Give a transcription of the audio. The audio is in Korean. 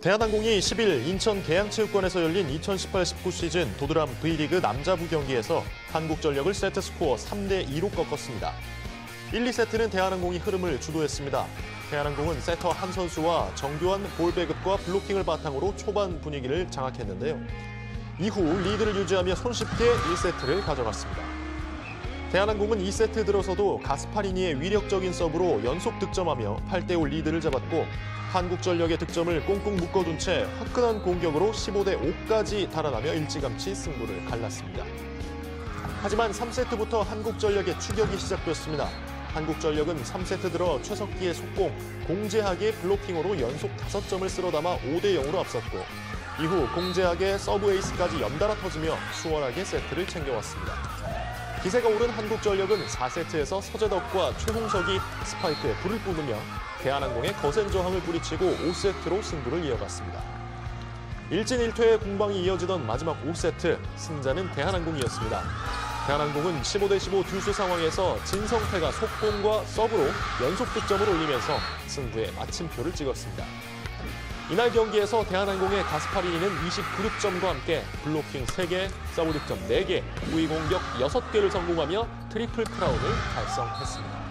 대한항공이 10일 인천 계양체육관에서 열린 2018-19 시즌 도드람 V리그 남자부 경기에서 한국전력을 세트스코어 3대 2로 꺾었습니다. 1, 2세트는 대한항공이 흐름을 주도했습니다. 대한항공은 세터 한 선수와 정교한 볼 배급과 블로킹을 바탕으로 초반 분위기를 장악했는데요. 이후 리드를 유지하며 손쉽게 1세트를 가져갔습니다. 대한항공은 2세트 들어서도 가스파리니의 위력적인 서브로 연속 득점하며 8대5 리드를 잡았고 한국전력의 득점을 꽁꽁 묶어둔 채 화끈한 공격으로 15대 5까지 달아나며 일찌감치 승부를 갈랐습니다. 하지만 3세트부터 한국전력의 추격이 시작됐습니다. 한국전력은 3세트 들어 최석기의 속공, 공재학의 블로킹으로 연속 5점을 쓸어담아 5대 0으로 앞섰고 이후 공재학의 서브 에이스까지 연달아 터지며 수월하게 세트를 챙겨왔습니다. 기세가 오른 한국전력은 4세트에서 서재덕과 최홍석이 스파이크에 불을 뿜으며 대한항공의 거센 저항을 뿌리치고 5세트로 승부를 이어갔습니다. 일진 1퇴의 공방이 이어지던 마지막 5세트 승자는 대한항공이었습니다. 대한항공은 15대 15 듀스 상황에서 진성태가 속공과 서브로 연속 득점을 올리면서 승부에 마침표를 찍었습니다. 이날 경기에서 대한항공의 가스파리니는 29득점과 함께 블로킹 3개, 서브 득점 4개, 우위 공격 6개를 성공하며 트리플 크라운을 달성했습니다.